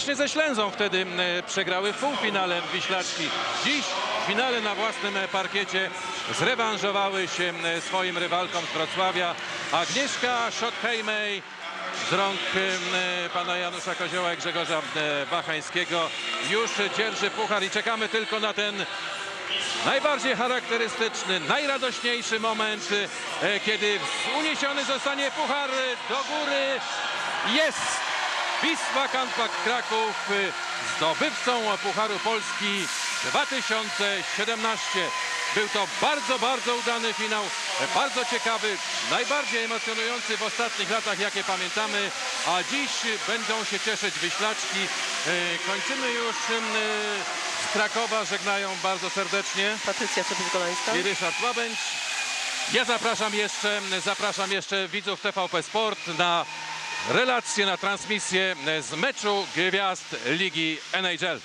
ze Ślęzą wtedy e, przegrały w półfinale Wiślaczki. Dziś w finale na własnym e, parkiecie zrewanżowały się e, swoim rywalkom z Wrocławia. Agnieszka Schottheimej z rąk pana Janusza Kozioła i Grzegorza Bachańskiego już dzierży puchar i czekamy tylko na ten najbardziej charakterystyczny, najradośniejszy moment, kiedy uniesiony zostanie puchar do góry. Jest! Wisła Kanpak Kraków y, zdobywcą Pucharu Polski 2017. Był to bardzo, bardzo udany finał, bardzo ciekawy, najbardziej emocjonujący w ostatnich latach, jakie pamiętamy, a dziś będą się cieszyć wyślaczki. E, Kończymy już e, z Krakowa, żegnają bardzo serdecznie Patrycja Sobisz-Golańska. i Ryszard Łabędź. Ja zapraszam jeszcze, zapraszam jeszcze widzów TVP Sport na relację, na transmisję z meczu gwiazd Ligi NHL.